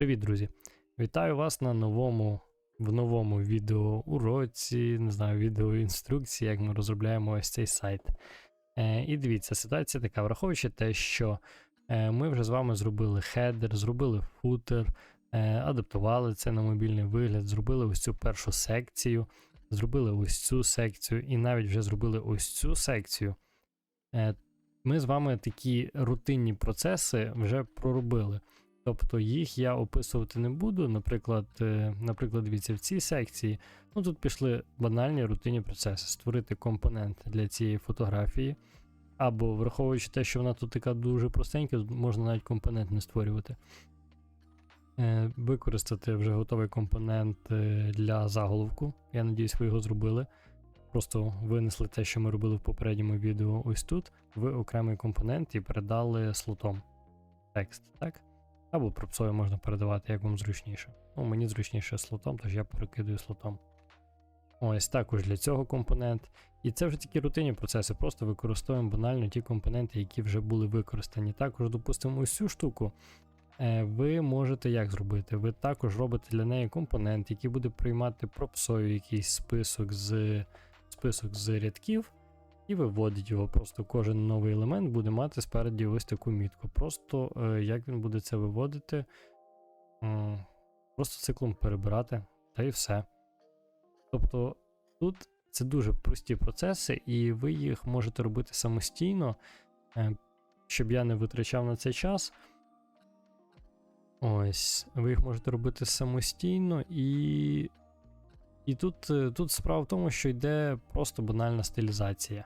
Привіт, друзі! Вітаю вас на новому в новому відеоуроці, не знаю, відеоінструкції, як ми розробляємо ось цей сайт. Е, І дивіться, ситуація така, враховуючи те, що е, ми вже з вами зробили хедер, зробили футер, е, адаптували це на мобільний вигляд, зробили ось цю першу секцію, зробили ось цю секцію, і навіть вже зробили ось цю секцію. Е, Ми з вами такі рутинні процеси вже проробили. Тобто їх я описувати не буду. Наприклад, е, наприклад, дивіться, в цій секції ну тут пішли банальні рутинні процеси: створити компонент для цієї фотографії. Або враховуючи те, що вона тут така дуже простенька, можна навіть компонент не створювати. Е, Використати вже готовий компонент е, для заголовку. Я надіюсь, ви його зробили. Просто винесли те, що ми робили в попередньому відео ось тут, в окремий компонент і передали слотом текст, так? Або пропсою можна передавати, як вам зручніше. Ну, мені зручніше слотом, тож я перекидаю слотом. Ось також для цього компонент. І це вже такі рутинні процеси, просто використовуємо банально ті компоненти, які вже були використані. Також, допустимо, ось цю штуку. е, Ви можете як зробити? Ви також робите для неї компонент, який буде приймати пропсою якийсь список з список з рядків, і виводить його. Просто кожен новий елемент буде мати спереді ось таку мітку. Просто е, як він буде це виводити, просто циклом перебирати, та і все. Тобто тут це дуже прості процеси, і ви їх можете робити самостійно, е, щоб я не витрачав на це час. Ось, ви їх можете робити самостійно, і і тут е, тут справа в тому, що йде просто банальна стилізація.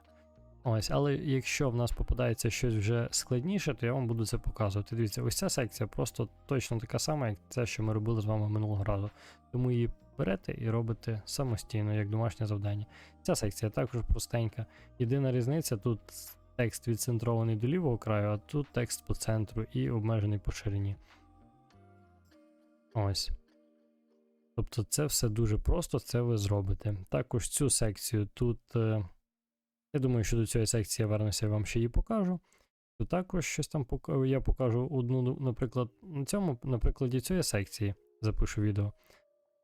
Ось, Але якщо в нас попадається щось вже складніше, то я вам буду це показувати. Дивіться, ось ця секція просто точно така сама, як те, що ми робили з вами минулого разу. Тому її берете і робите самостійно, як домашнє завдання. Ця секція також простенька. Єдина різниця тут текст відцентрований до лівого краю, а тут текст по центру і обмежений по ширині. Ось. Тобто це все дуже просто, це ви зробите. Також цю секцію тут. е, Я думаю, що до цієї секції я вернуся, я вам ще її покажу. Тут також щось там я покажу одну, наприклад, на цьому, на цієї секції запишу відео.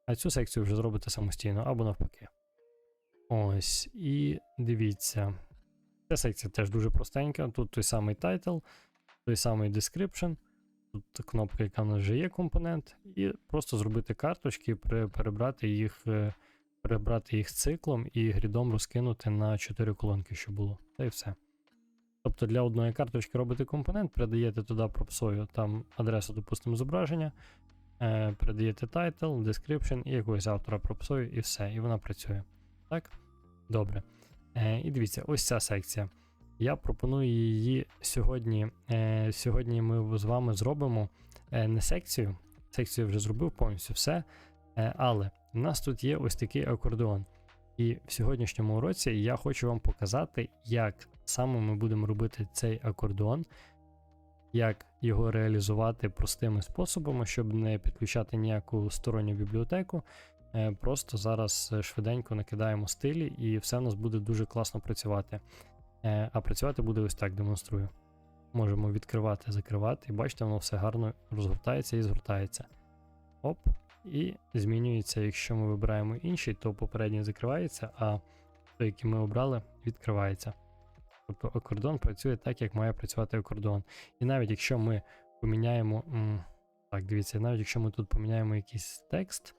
А цю секцію вже зробите самостійно або навпаки. Ось, і дивіться. Ця секція теж дуже простенька. Тут той самий title, той самий description. Тут кнопка, яка в нас вже є компонент, і просто зробити карточки, перебрати їх, е, перебрати їх циклом і грідом розкинути на 4 колонки, що було. Та й все. Тобто для одної карточки робите компонент, передаєте туди пропсою там адресу, допустимо, зображення, е, передаєте title, description і якогось автора пропсою, і все, і вона працює. Так? Добре. Е, і дивіться, ось ця секція. Я пропоную її сьогодні. Е, сьогодні ми з вами зробимо е, не секцію. Секцію вже зробив повністю все. Е, але в нас тут є ось такий акордеон. І в сьогоднішньому уроці я хочу вам показати, як саме ми будемо робити цей акордеон, як його реалізувати простими способами, щоб не підключати ніяку сторонню бібліотеку. Е, Просто зараз е, швиденько накидаємо стилі, і все в нас буде дуже класно працювати. Е, А працювати буде ось так, демонструю. Можемо відкривати, закривати, і бачите, воно все гарно розгортається і згортається. Оп, і змінюється. Якщо ми вибираємо інший, то попередній закривається, а той, який ми обрали, відкривається. Тобто акордон працює так, як має працювати акордон. І навіть якщо ми поміняємо. Так, дивіться, навіть якщо ми тут поміняємо якийсь текст,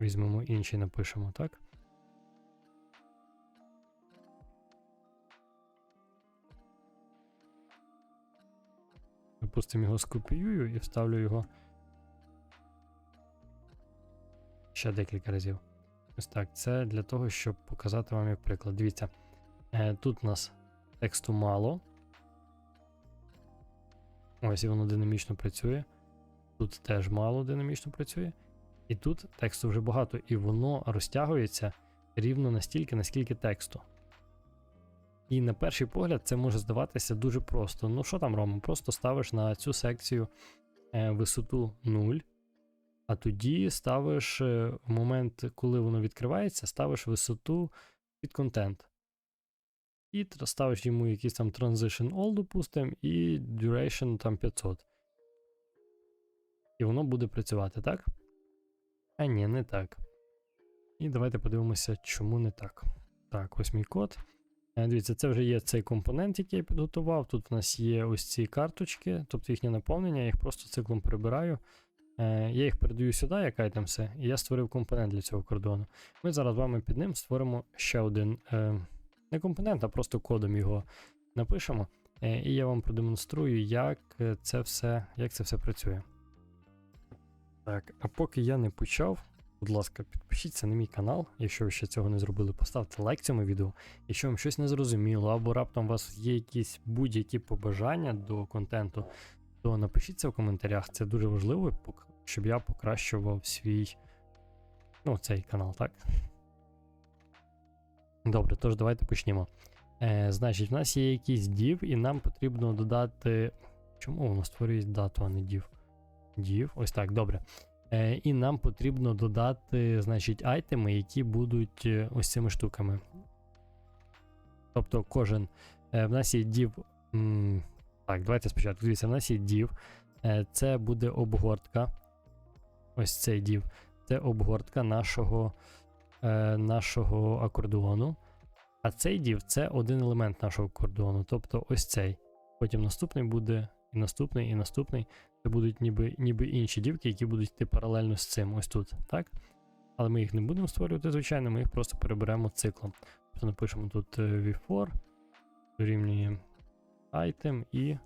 візьмемо інший, напишемо, так? Допустимо, його скопіюю і вставлю його ще декілька разів. Ось так. Це для того, щоб показати вам як приклад. Дивіться, е, тут у нас тексту мало. Ось і воно динамічно працює. Тут теж мало динамічно працює. І тут тексту вже багато, і воно розтягується рівно настільки, наскільки тексту. І на перший погляд це може здаватися дуже просто. Ну що там, Рома? Просто ставиш на цю секцію е, висоту 0, а тоді ставиш е, в момент, коли воно відкривається, ставиш висоту під контент. І ставиш йому якийсь там transition all, допустим, і duration там 500. і воно буде працювати, так? А ні, не так. І давайте подивимося, чому не так. Так, ось мій код. Е, Дивіться, це вже є цей компонент, який я підготував. Тут у нас є ось ці карточки, тобто їхнє наповнення, я їх просто циклом прибираю. Е, Я їх передаю сюди, як айтемси, і я створив компонент для цього кордону. Ми зараз з вами під ним створимо ще один е, не компонент, а просто кодом його напишемо. Е, І я вам продемонструю, як це все, як це все працює. Так, а поки я не почав, будь ласка, підпишіться на мій канал, якщо ви ще цього не зробили, поставте лайк цьому відео. Якщо вам щось не зрозуміло, або раптом у вас є якісь будь-які побажання до контенту, то напишіть це в коментарях. Це дуже важливо, щоб я покращував свій ну, цей канал, так? Добре, тож давайте почнімо. Е, значить, в нас є якийсь div, і нам потрібно додати. Чому воно створює дату, а не div? Div, ось так, добре. Е, і нам потрібно додати, значить, айтеми, які будуть е, ось цими штуками. Тобто кожен. Е, в нас є div. м, так, давайте спочатку. Дивіться, в нас є div. Е, це буде обгортка. Ось цей div. Це обгортка нашого, е, нашого акордеону. А цей div це один елемент нашого кордону, тобто ось цей. Потім наступний буде, і наступний, і наступний. Це будуть ніби, ніби інші дівки, які будуть йти паралельно з цим, ось тут, так? Але ми їх не будемо створювати, звичайно, ми їх просто переберемо циклом. Тобто напишемо тут е, v4, дорівнює item і.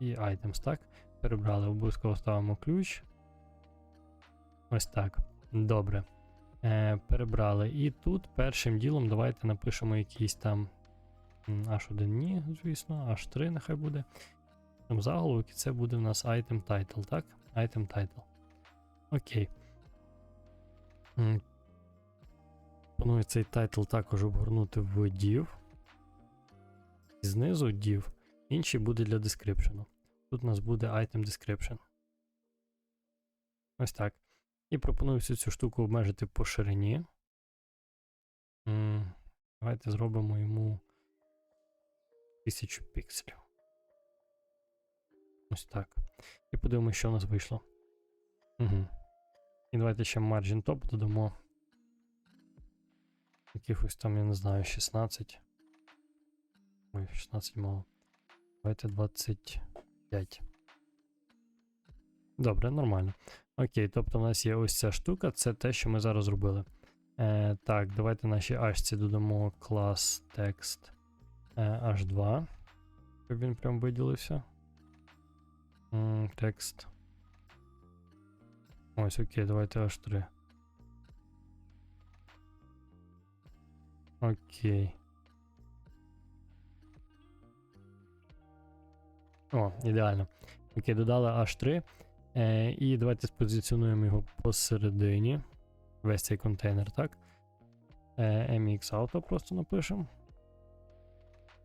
І items, так? Перебрали, обов'язково ставимо ключ. Ось так. Добре. Е, перебрали. І тут першим ділом давайте напишемо якийсь там H1 ні, звісно, H3 нехай буде. Там заголовок, і це буде в нас item title, так? Item title. Окей. Пропоную цей title також обгорнути в div. Знизу div. Інший буде для description. Тут у нас буде item description. Ось так. І пропоную всю цю штуку обмежити по ширині. Давайте зробимо йому 1000 пікселів. Ось так. І подивимося, що у нас вийшло. Угу. І давайте ще margin top додамо. Якихось там, я не знаю, 16. Ой, 16 мало. Давайте 25. Добре, нормально. Окей, тобто у нас є ось ця штука, це те, що ми зараз зробили. Е, так, давайте нашій H додамо клас text е, H2. Щоб він прям виділився. Текст. Ось, окей, давайте H3. Окей. О, ідеально. Окей, додали H3. Е, і давайте спозиціонуємо його посередині. Весь цей контейнер, так? Е, MX Auto просто напишемо.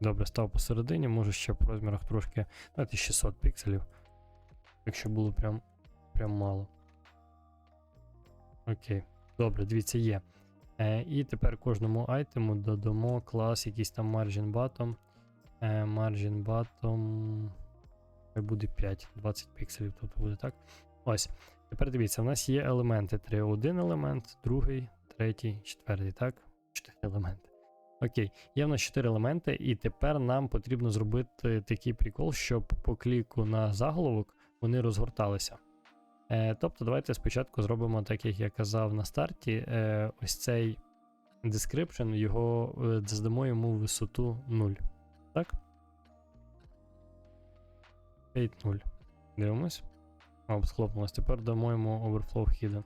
Добре, став посередині, може ще по розмірах трошки. Давайте 600 пікселів. Якщо було прям, прям мало. Окей. Добре, дивіться, є. Е, і тепер кожному айтему додамо клас, якийсь там margin bottom. Е, margin bottom. Хай буде 5, 20 пікселів тут буде, так? Ось. Тепер дивіться, в нас є елементи 3. Один елемент, другий, третій, четвертий, так? 4 елементи. Окей, є в нас 4 елементи, і тепер нам потрібно зробити такий прикол, щоб по кліку на заголовок вони розгорталися. Е, тобто, давайте спочатку зробимо так, як я казав на старті. Е, ось цей description, його е, задамо йому висоту 0. Так? 8.0. Дивимось. О, схлопнулось. Тепер дамо йому overflow hidden.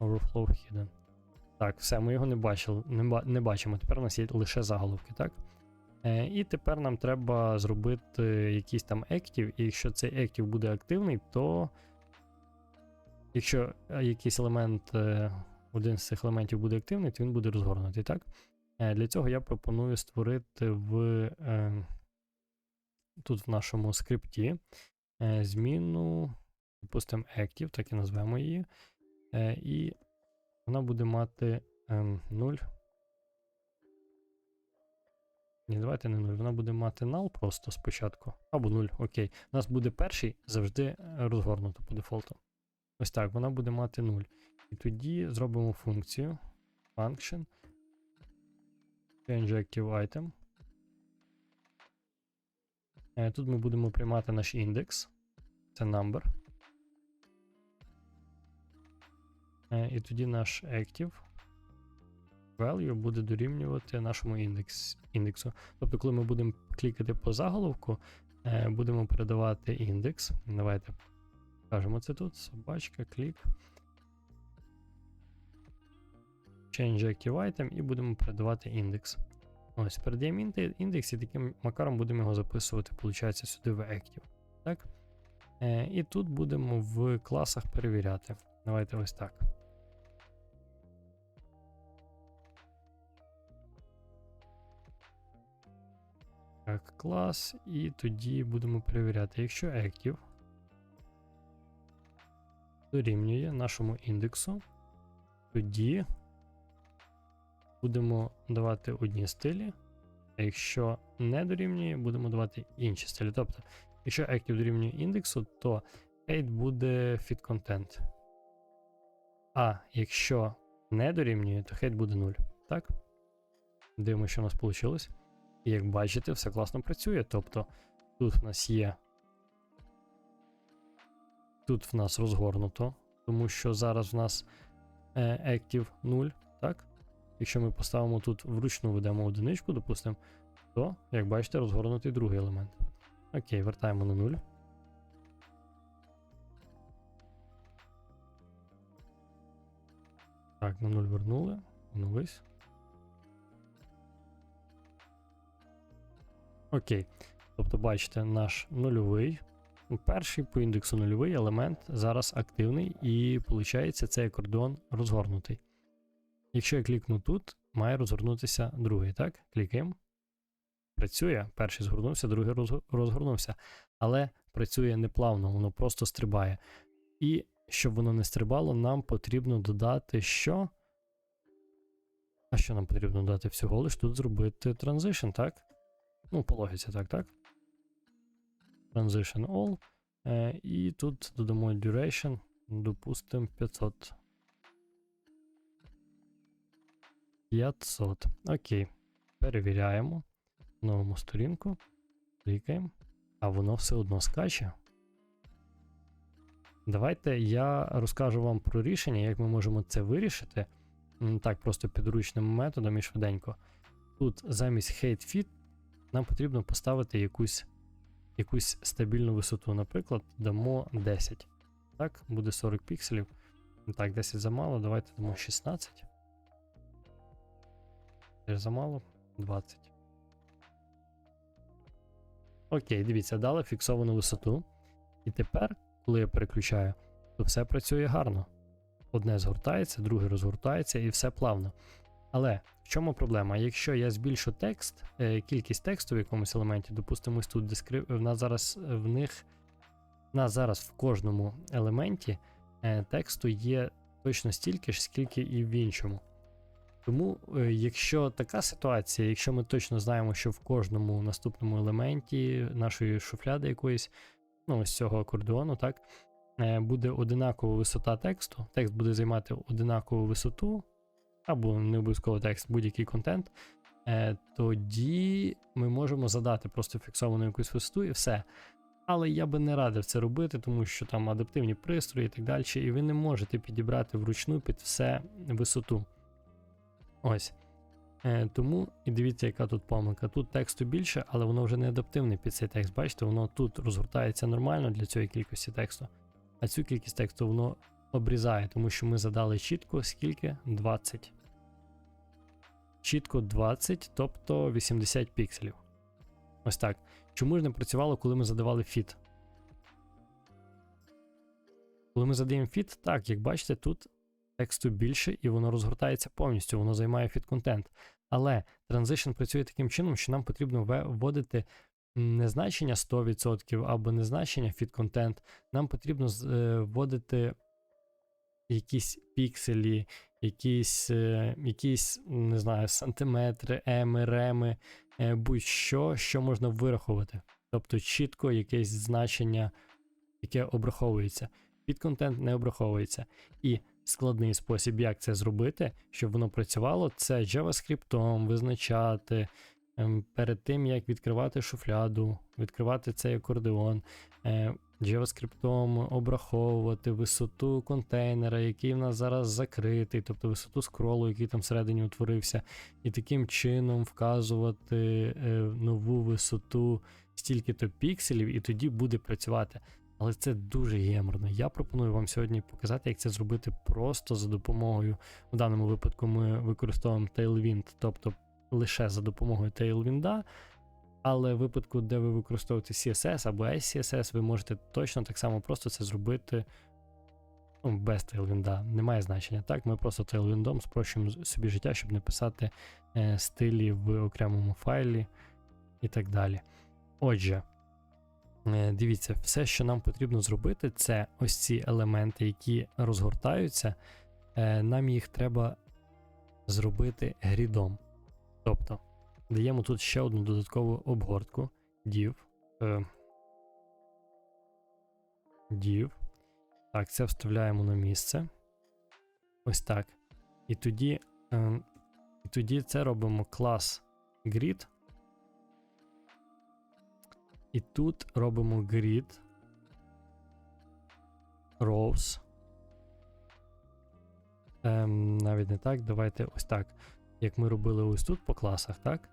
Overflow hidden. Так, все, ми його не бачили, не, ба- не бачимо. Тепер у нас є лише заголовки, так? Е, і тепер нам треба зробити якийсь там active, і якщо цей active буде активний, то якщо е, якийсь елемент, е, один з цих елементів буде активний, то він буде розгорнутий, так? Е, Для цього я пропоную створити в е, тут в нашому скрипті е, зміну, допустимо, active, так і назвемо її. Е, І вона буде мати е, 0. Ні, давайте не 0. Вона буде мати null просто спочатку. Або 0, окей. У нас буде перший завжди розгорнуто по дефолту. Ось так, вона буде мати 0. І тоді зробимо функцію function change active item. Е, Тут ми будемо приймати наш індекс. Це number. Е, І тоді наш active value буде дорівнювати нашому індекс, індексу. Тобто, коли ми будемо клікати по заголовку, е, будемо передавати індекс. Давайте покажемо це тут. Собачка, клік. Change active item і будемо передавати індекс. Ось, передаємо індекс і таким макаром будемо його записувати, виходить, сюди в active. Так? Е, і тут будемо в класах перевіряти. Давайте ось так. Так, клас, і тоді будемо перевіряти, якщо active дорівнює нашому індексу, тоді будемо давати одні стилі, а якщо не дорівнює, будемо давати інші стилі. Тобто, якщо active дорівнює індексу, то hate буде fit content. А якщо не дорівнює, то hate буде 0. Так? Дивимося, що у нас вийшло. І як бачите, все класно працює. Тобто тут в нас є. Тут в нас розгорнуто, тому що зараз в нас е, active 0, так? Якщо ми поставимо тут вручну ведемо одиничку, допустимо, то, як бачите, розгорнутий другий елемент. Окей, вертаємо на 0. Так, на 0 вернули. Оновись. Окей. Тобто, бачите, наш нульовий. Перший по індексу нульовий елемент зараз активний, і виходить, цей акордеон розгорнутий. Якщо я клікну тут, має розгорнутися другий, так? Клікаємо. Працює. Перший згорнувся, другий розгорнувся. Але працює неплавно, воно просто стрибає. І щоб воно не стрибало, нам потрібно додати що? А що нам потрібно додати всього лиш тут зробити transition, так? Ну, по логіці, так, так? Transition all. Е, і тут додамо duration, допустимо 500. 500. Окей. Перевіряємо. Новому сторінку. Клікаємо. А воно все одно скаче. Давайте я розкажу вам про рішення, як ми можемо це вирішити. Так, просто підручним методом і швиденько. Тут замість hate fit нам потрібно поставити якусь, якусь стабільну висоту. Наприклад, дамо 10. Так, буде 40 пікселів. Так, 10 замало, давайте дамо 16. Теж замало 20. Окей, дивіться, дали фіксовану висоту. І тепер, коли я переключаю, то все працює гарно. Одне згортається, друге розгортається і все плавно. Але в чому проблема? Якщо я збільшу текст, е, кількість тексту в якомусь елементі, допустимо, тут дескрив... в нас зараз в них в нас зараз в кожному елементі е, тексту є точно стільки ж, скільки і в іншому. Тому, е, якщо така ситуація, якщо ми точно знаємо, що в кожному наступному елементі нашої шуфляди якоїсь, ну ось цього акордеону, так, е, буде одинакова висота тексту, текст буде займати одинакову висоту, або не обов'язково текст, будь-який контент, е, тоді ми можемо задати просто фіксовану якусь висоту і все. Але я би не радив це робити, тому що там адаптивні пристрої і так далі, і ви не можете підібрати вручну під все висоту. Ось. Е, тому і дивіться, яка тут помилка. Тут тексту більше, але воно вже не адаптивне під цей текст. Бачите, воно тут розгортається нормально для цієї кількості тексту, а цю кількість тексту воно обрізає, тому що ми задали чітко скільки? 20. Чітко 20, тобто 80 пікселів. Ось так. Чому ж не працювало, коли ми задавали фіт? Коли ми задаємо фіт, так, як бачите, тут тексту більше і воно розгортається повністю, воно займає фіт контент. Але транзишн працює таким чином, що нам потрібно вводити не значення 100% або не значення content. Нам потрібно е, вводити якісь пікселі, якісь, е, якісь не знаю, сантиметри, еми, реми, е, будь-що, що можна вирахувати. Тобто чітко якесь значення, яке обраховується. Підконтент не обраховується. І складний спосіб, як це зробити, щоб воно працювало, це JavaScript визначати. ем, Перед тим, як відкривати шуфляду, відкривати цей акордеон, е, JavaScript обраховувати висоту контейнера, який в нас зараз закритий, тобто висоту скролу, який там всередині утворився, і таким чином вказувати е, нову висоту стільки-то пікселів, і тоді буде працювати. Але це дуже геморно. Я пропоную вам сьогодні показати, як це зробити просто за допомогою. В даному випадку ми використовуємо Tailwind, тобто лише за допомогою Tailwind, але в випадку, де ви використовуєте CSS або SCSS, ви можете точно так само просто це зробити ну, без Tailwind. Немає значення. Так, ми просто Tailwind спрощуємо собі життя, щоб не писати е, стилі в окремому файлі і так далі. Отже. Е, Дивіться, все, що нам потрібно зробити, це ось ці елементи, які розгортаються. е, Нам їх треба зробити грідом. Тобто, даємо тут ще одну додаткову обгортку div. е, div. Так, це вставляємо на місце. Ось так. І тоді, е, і тоді це робимо клас grid. І тут робимо grid rows. Ем, навіть не так. Давайте ось так. Як ми робили ось тут по класах, так?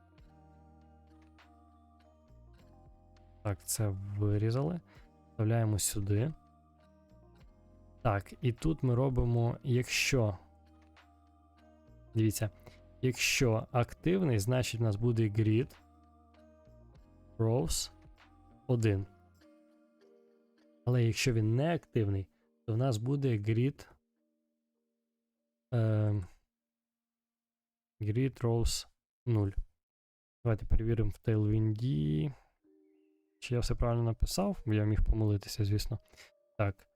Так, це вирізали. Вставляємо сюди. Так, і тут ми робимо, якщо. Дивіться, якщо активний, значить у нас буде grid rows 1. Але якщо він не активний, то в нас буде grid е, grid rows 0. Давайте перевіримо в Tailwind. Чи я все правильно написав? Бо Я міг помилитися, звісно. Так.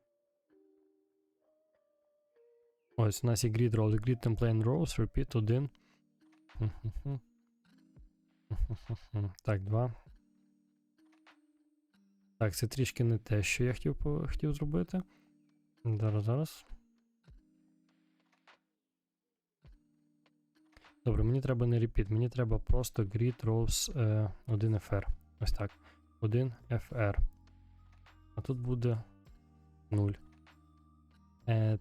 Ось у нас є grid rows, grid template rows, repeat 1. Так, 2. Так, це трішки не те, що я хотів хотів зробити. Зараз, зараз. Добре, мені треба не repeat, мені треба просто grid rows е, 1fr. Ось так. 1fr. А тут буде 0. Е,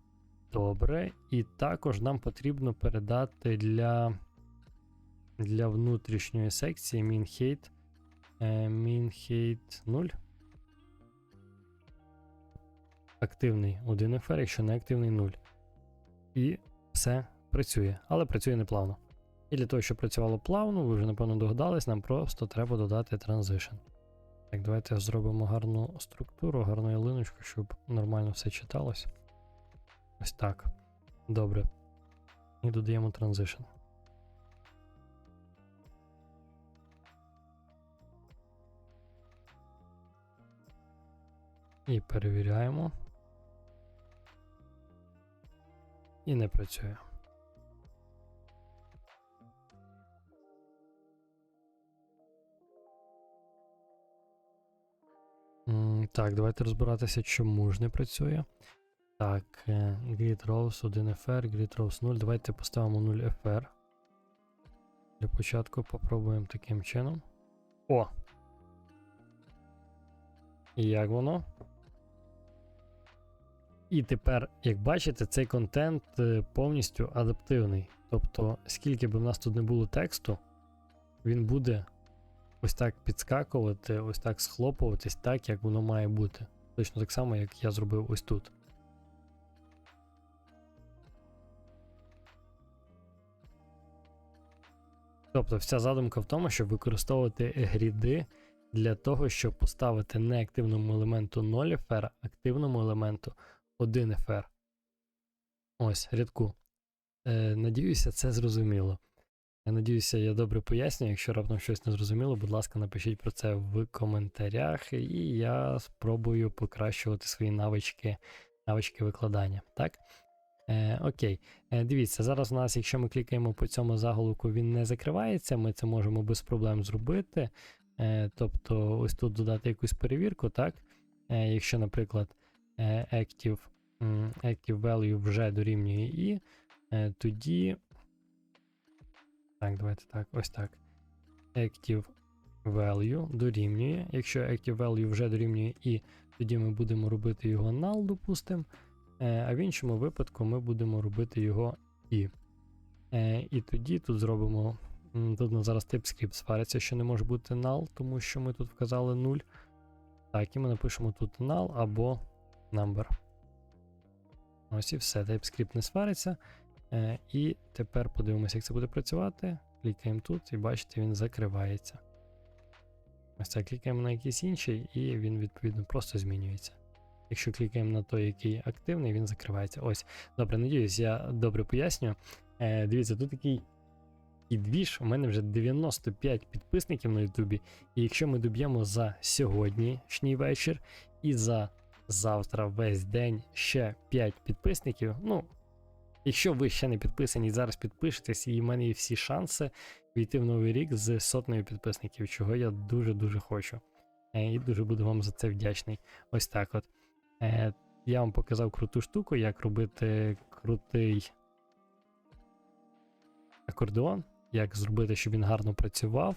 добре. І також нам потрібно передати для, для внутрішньої секції min-height е, min-height 0 активний 1 FR, якщо не активний 0. І все працює, але працює неплавно. І для того, щоб працювало плавно, ви вже напевно догадались, нам просто треба додати transition. Так, давайте зробимо гарну структуру, гарну ялиночку, щоб нормально все читалось. Ось так. Добре. І додаємо transition. І перевіряємо. І не працює. Так, давайте розбиратися, чому ж не працює. Так, е, grid rows 1 FR, grid rows 0. Давайте поставимо 0 FR. Для початку попробуємо таким чином. О! І як воно? І тепер, як бачите, цей контент е, повністю адаптивний. Тобто, скільки б в нас тут не було тексту, він буде ось так підскакувати, ось так схлопуватись, так, як воно має бути. Точно так само, як я зробив ось тут. Тобто, вся задумка в тому, щоб використовувати гріди для того, щоб поставити не активному елементу 0 FR, а активному елементу 1 FR. Ось, рядку. Е, Надіюся, це зрозуміло. Я надіюся, я добре пояснюю. Якщо раптом щось не зрозуміло, будь ласка, напишіть про це в коментарях, і я спробую покращувати свої навички навички викладання. Так? Е, окей, е, дивіться, зараз у нас, якщо ми клікаємо по цьому заголовку, він не закривається, ми це можемо без проблем зробити. Е, тобто, ось тут додати якусь перевірку, так? Е, якщо, наприклад, active, active value вже дорівнює і, е, тоді. Так, давайте так, ось так. Active value дорівнює. Якщо active value вже дорівнює і, тоді ми будемо робити його null, допустимо. Е, а в іншому випадку ми будемо робити його і. Е, і тоді тут зробимо. Тут у нас зараз TypeScript свариться, що не може бути null, тому що ми тут вказали 0. Так, і ми напишемо тут null або number. Ось і все. TypeScript не свариться. Е, і тепер подивимося, як це буде працювати. Клікаємо тут і бачите, він закривається. Ось це клікаємо на якийсь інший, і він відповідно просто змінюється. Якщо клікаємо на той, який активний, він закривається. Ось. Добре, надіюсь, я добре пояснюю. Е, дивіться, тут такий і двіж. У мене вже 95 підписників на Ютубі. І якщо ми доб'ємо за сьогоднішній вечір і за завтра весь день ще 5 підписників, ну. Якщо ви ще не підписані зараз підпишетесь, і в мене є всі шанси війти в новий рік з сотнею підписників, чого я дуже-дуже хочу. Е, І дуже буду вам за це вдячний. Ось так от. Е, Я вам показав круту штуку, як робити крутий акордеон, як зробити, щоб він гарно працював.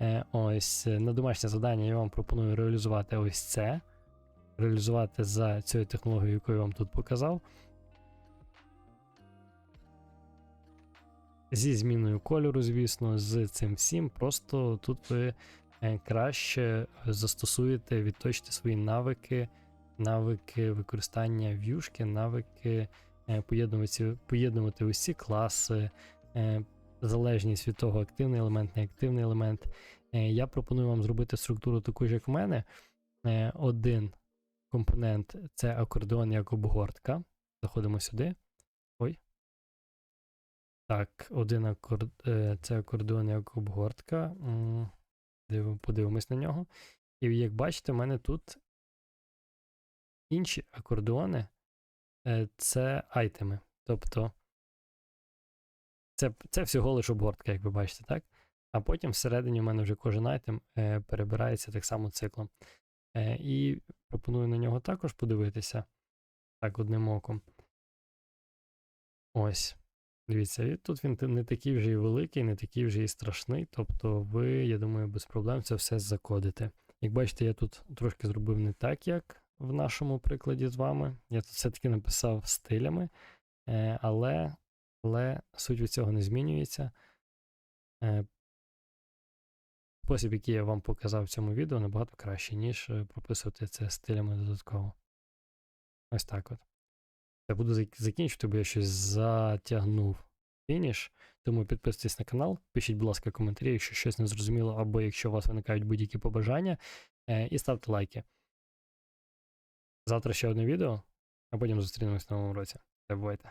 Е, Ось на домашнє завдання я вам пропоную реалізувати ось це. Реалізувати за цією технологією, яку я вам тут показав. Зі зміною кольору, звісно, з цим всім. Просто тут ви е, краще застосуєте, відточите свої навики, навики використання в'юшки, навики е, поєднувати, поєднувати усі класи, е, залежність від того, активний елемент, неактивний елемент. Е, Я пропоную вам зробити структуру таку ж, як в мене. Е, Один компонент це акордеон як обгортка. Заходимо сюди. Ой. Так, один акорд... е, це акордеон як обгортка. Дивимо- Подивимось на нього. І як бачите, в мене тут інші акордеони е, це айтеми. Тобто це, це всього лише обгортка, як ви бачите, так? А потім всередині в мене вже кожен айтем е, перебирається так само циклом. Е, і пропоную на нього також подивитися. Так, одним оком. Ось. Дивіться, тут він не такий вже і великий, не такий вже і страшний. Тобто ви, я думаю, без проблем це все закодите. Як бачите, я тут трошки зробив не так, як в нашому прикладі з вами. Я тут все-таки написав стилями, е, але, але суть від цього не змінюється. Спосіб, який я вам показав в цьому відео, набагато краще, ніж е, прописувати це стилями додатково. Ось так от. Я буду зак- закінчувати, бо я щось затягнув фініш. Тому підписуйтесь на канал, пишіть, будь ласка, коментарі, якщо щось не зрозуміло, або якщо у вас виникають будь-які побажання, е, і ставте лайки. Завтра ще одне відео, а потім зустрінемось в новому році. Та бувайте.